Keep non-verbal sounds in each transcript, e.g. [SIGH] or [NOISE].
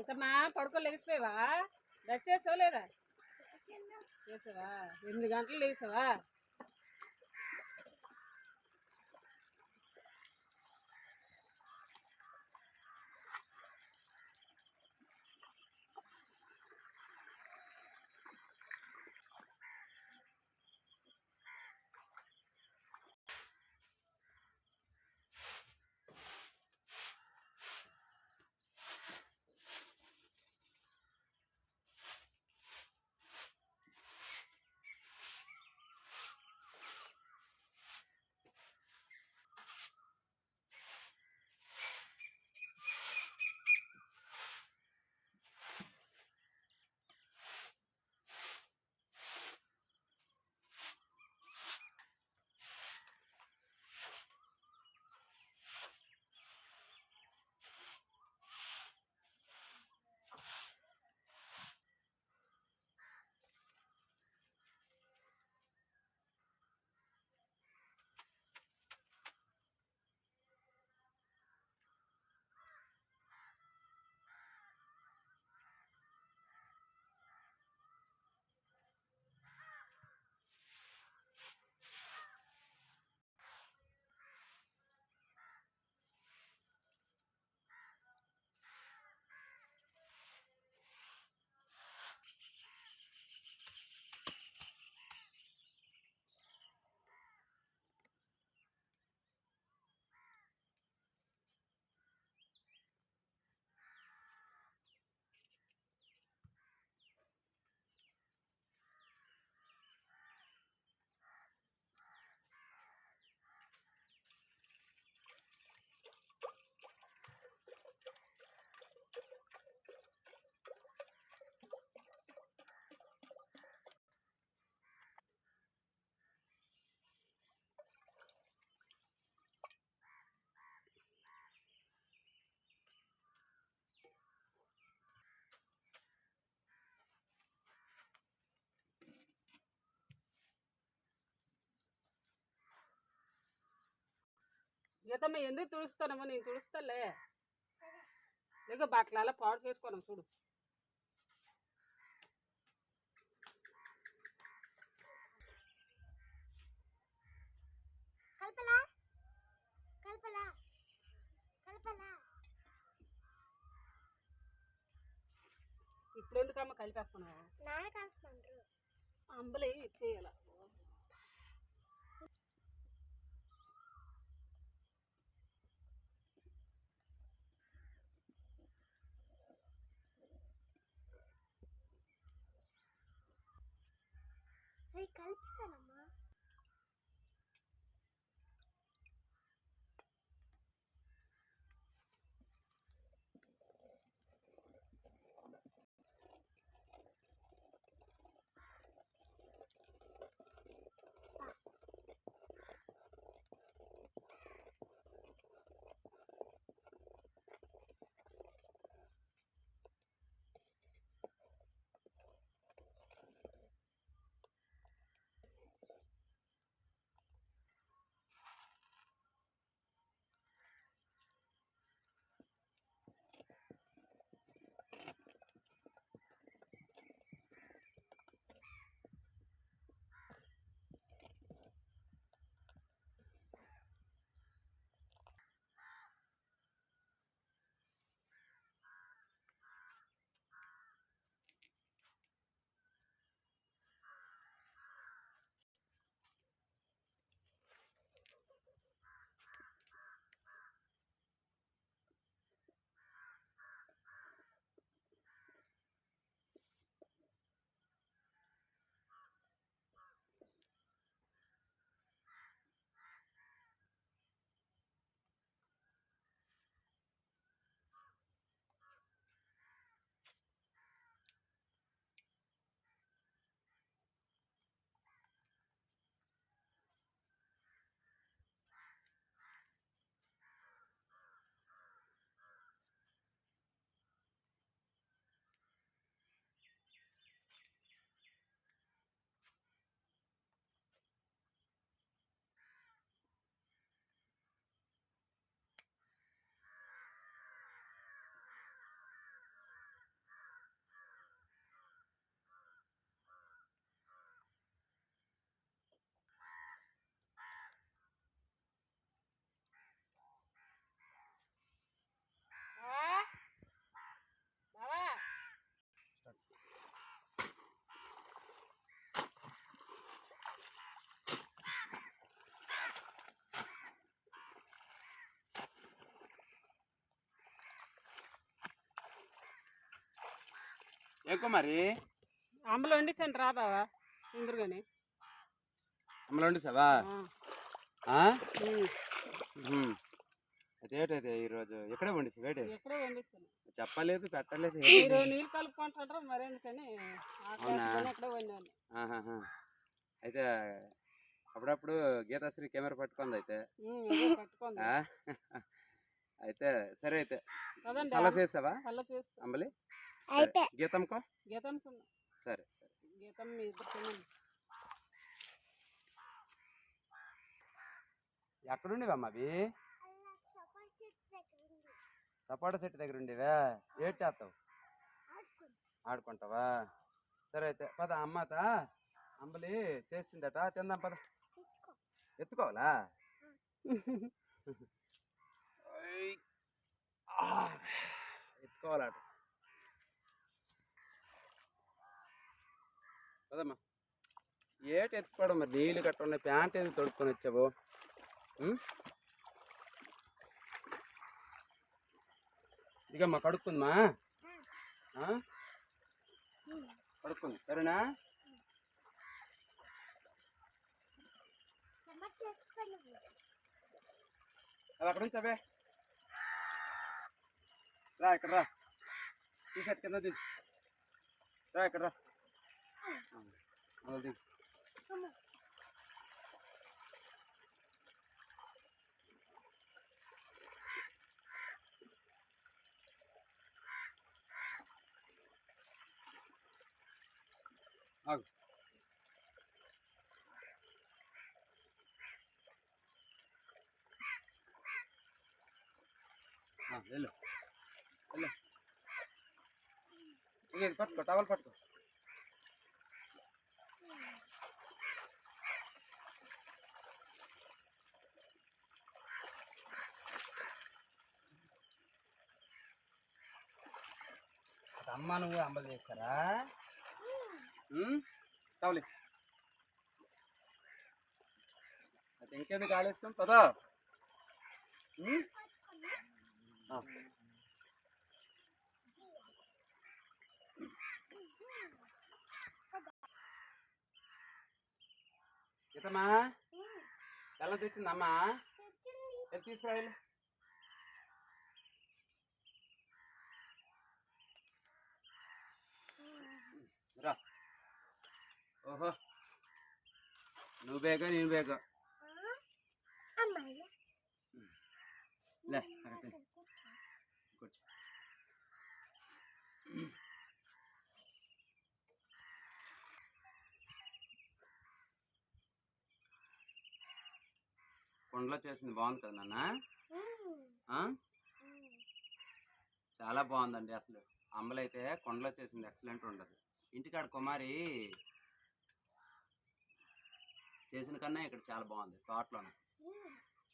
ఇంతమ్మా పడుకో లేచిపోయావా? బ్రష్ లేదా? చేసావా? ఎనిమిది గంటలు లేచావా? గీతమ్మ ఎందుకు తుడుస్తానమ్మా నేను తుడుస్తాలే. లేక బట్టలు అలా పాడు చేసుకోను చూడు. కల్పలా? కల్పలా? కల్పలా? ఇప్పుడు ఎందుకమ్మ కలిపేస్తున్నావు అంబలి చేయాల అవి కల్పిస్తానమ్మా. ఎక్కువ మరి అంబలు వండిస్తాను రా బావా ఇందురుగాని అమ్మలు వండిసావా? ఏంటైతే ఈరోజు ఎక్కడే వండిసి వేటే ఎక్కడే వండిస్తాను చెప్పలేదు పెట్టలేదు నీళ్ళు కలుపుకుంటారు మరెందుకని అవునా? అయితే అప్పుడప్పుడు గీతాశ్రీ కెమెరా పట్టుకుంది అయితే? అయితే సరే అయితే. సల చేసావా? అంబలి? అయిపోయి గీతంకో గీత సరే సరే. గీతం మీ ఇద్దరు ఎక్కడుండేవమ్మా అవి? సపోటా చెట్టు దగ్గర ఉండేవా? ఏడ్ చేస్తావు? ఆడుకుంటావా? సరే అయితే పద అమ్మత అంబలి చేసిందట తిందాం పద. ఎత్తుకోవాలా. ఎత్తుకోవాలట. కదమ్మా ఏటి ఎత్తుకోవడం మరి? నీళ్ళు కట్ట ప్యాంట్ ఏది తొడుక్కొని వచ్చావు? ఇదిగమ్మా కడుక్కుందమ్మా. కడుక్కుంది. సరేనా? అది అక్కడ అవే రా ఇక్కడ రా. టీ షర్ట్ కింద దించు. రా ఇక్కడ రా. అలా దిగు ఆగు ఆ, వెళ్ళు వెళ్ళు ఇక ఇది పట్టుకో టవల్ పట్టుకో అటు అమ్మ నువ్వు అంబలు చేస్తారా? అది ఇంకేది పదా. ఉమ్? ఆ. గీతమ్మా ఎలా తెచ్చిందమ్మా? ఎది తీసుకురా వెళ్ళు. రా ఓహో. నువ్వు బేగా నేను బేగా అమ్మాయి లే కొండలో చేసింది బాగుంది కదా నాన్న? చాలా బాగుందండి అసలు. అమ్మలైతే కొండలో చేసింది ఎక్సలెంట్ ఉండదు. ఇంటికాడ కుమారి చేసిన కన్నా ఇక్కడ చాలా బాగుంది తోటలోనే.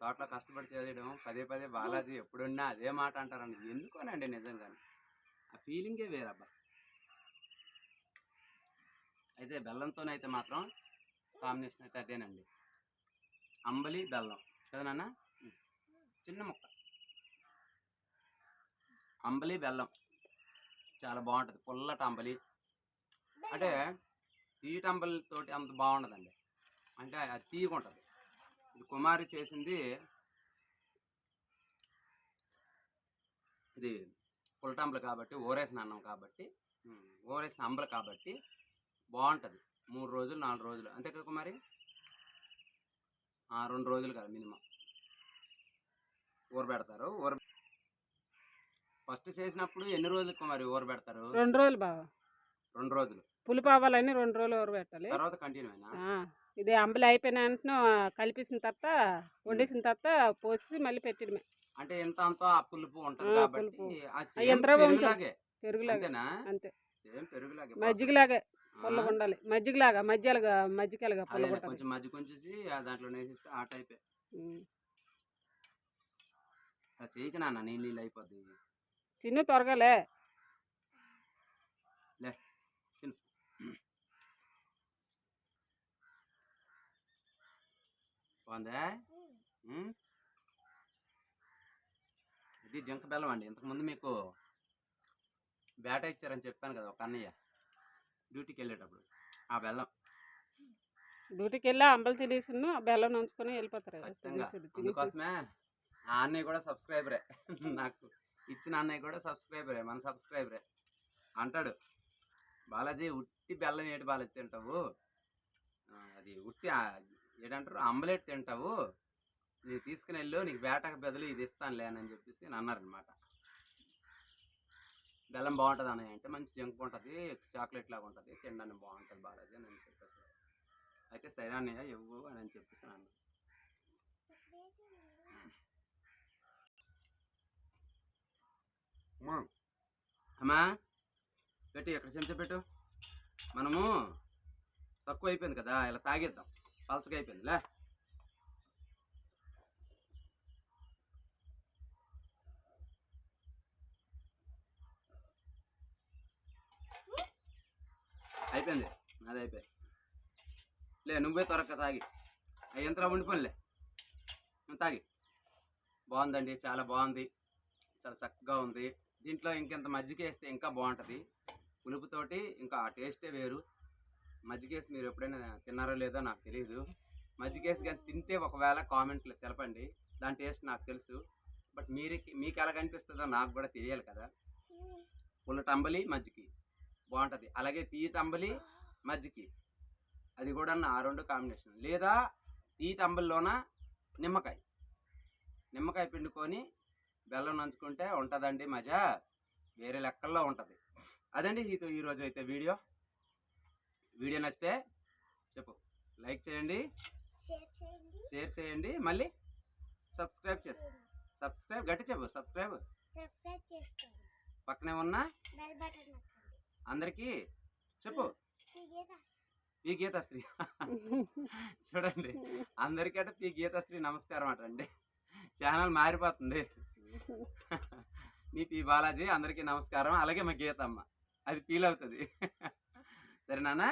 తోటలో కష్టపడి చేయడం పదే పదే బాలాజీ ఎప్పుడున్నా అదే మాట అంటారండి ఎందుకోనండి నిజంగా ఆ ఫీలింగే వేరబ్బా అయితే బెల్లంతోనైతే మాత్రం కాంబినేషన్ అయితే అదేనండి. అంబలి బెల్లం కదా నాన్న? చిన్న మొక్క. అంబలి బెల్లం చాలా బాగుంటుంది పుల్లటి అంబలి. అంటే తీట అంబలి తోటి అంత బాగుండదండి. అంటే అది తీయగా ఉంటుంది. ఇది కుమారి చేసింది ఇది పులటంబలు కాబట్టి ఓరేసిన అన్నం కాబట్టి ఓరేసిన అంబలు కాబట్టి బాగుంటుంది. మూడు రోజులు నాలుగు రోజులు. అంతే కదా కుమారి? ఆ, రెండు రోజులు కాదు మినిమం. ఊరబెడతారు ఊర ఫస్ట్ చేసినప్పుడు ఎన్ని రోజులు కుమారి ఊరబెడతారు రెండు రోజులు బావా. రెండు రోజులు. పులుపు అవ్వాలని రెండు రోజులు ఊరబెట్టాలి తర్వాత కంటిన్యూ అయినా ఇది అంబలి అయిపోయిన వెంటనే కలిపేసిన తర్వాత వండేసిన తర్వాత పోసి మళ్ళీ పెట్టడమే. అంటే ఎంత అంత పులుపు ఉంటుంది కాబట్టి యంత్రం. పెరుగులాగే. అంతే. మజ్జిగలాగే పుల్లగా ఉండాలి మజ్జిగలాగా మజ్జిగలుగా మజ్జిగలుగా పుల్లగా కొంచెం మజ్జి కొంచేసి దాంట్లో వేసేస్తే ఆ టైపే. ఉమ్. అలా చేయక నాన్న నీళ్ళు నీళ్ళు అయిపోద్ది. తిను త్వరగాలే. బాగుందా? ఇది జింక బెల్లం అండి. ఇంతకుముందు మీకు బేట ఇచ్చారని చెప్పాను కదా ఒక అన్నయ్య డ్యూటీకి వెళ్ళేటప్పుడు. ఆ బెల్లం. డ్యూటీకి వెళ్ళి అంబలు తినేసి ఆ బెల్లం నంచుకొని వెళ్ళిపోతారు. అందుకోసమే ఆ అన్నయ్య కూడా సబ్స్క్రైబరే. [LAUGHS] నాకు ఇచ్చిన అన్నయ్య కూడా సబ్స్క్రైబరే మన సబ్స్క్రైబరే. అంటాడు బాలాజీ ఉట్టి బెల్లం ఏటి బాలాజీ తింటావు? అది ఉట్టి ఏంటంటారు ఆమ్లెట్ తింటావు. నీకు తీసుకుని వెళ్ళు నీకు వేటకు బదులు ఇది ఇస్తానులే అని చెప్పేసి అన్నారనమాట బెల్లం బాగుంటుంది అన్నయ్య అంటే మంచి జంక్ ఉంటుంది చాక్లెట్ లాగా ఉంటుంది తినడానికి బాగుంటుంది బాలాజీ అని చెప్పేసి. అయితే సరే అన్నయ్య ఇవ్వు అని చెప్పేసి అమ్మా. అమ్మా పెట్టి ఎక్కడ చెంచా పెట్టు. మనము తక్కువ అయిపోయింది కదా ఇలా తాగేద్దాం. పలచగా అయిపోయిందిలే. అయిపోయింది. అది అయిపోయి లే నువ్వే త్వరగా తాగి. అవి యంత్రం ఉండిపోయిలే నువ్వు తాగి. బాగుందండి చాలా బాగుంది. చాలా చక్కగా ఉంది. దీంట్లో ఇంకెంత మజ్జిగ వేస్తే ఇంకా బాగుంటుంది. పులుపుతోటి ఇంకా ఆ టేస్టే వేరు. మజ్జిగేసి మీరు ఎప్పుడైనా తిన్నారో లేదో నాకు తెలియదు మజ్జిగేసి కానీ తింటే ఒకవేళ కామెంట్లు తెలపండి. దాని టేస్ట్ నాకు తెలుసు. బట్ మీరు మీకు ఎలా కనిపిస్తుందో నాకు కూడా తెలియాలి కదా. పుల్లటంబలి మజ్జికి బాగుంటుంది. అలాగే తీయటంబలి మజ్జికి అది కూడా నా రెండు కాంబినేషన్ లేదా తీయటంబలిలోన నిమ్మకాయ. నిమ్మకాయ పిండుకొని బెల్లం నంచుకుంటే ఉంటుందండి మజా. వేరే లెక్కల్లో ఉంటుంది. అదండి ఈతో ఈరోజు అయితే వీడియో. వీడియో నచ్చితే చెప్పు. లైక్ చేయండి. షేర్ చేయండి. మళ్ళీ సబ్స్క్రైబ్ చేసి సబ్స్క్రైబ్ గట్టి చెప్పు. సబ్స్క్రైబ్ పక్కనే ఉన్న అందరికీ చెప్పు. పి గీతాశ్రీ [LAUGHS] చూడండి. అందరికీ అంటే పి గీతాశ్రీ నమస్కారం అట అండి. ఛానల్ మారిపోతుంది. [LAUGHS] మీ పి బాలాజీ అందరికీ నమస్కారం. అలాగే మా గీతమ్మ. అది ఫీల్ అవుతుంది. [LAUGHS] సరేనా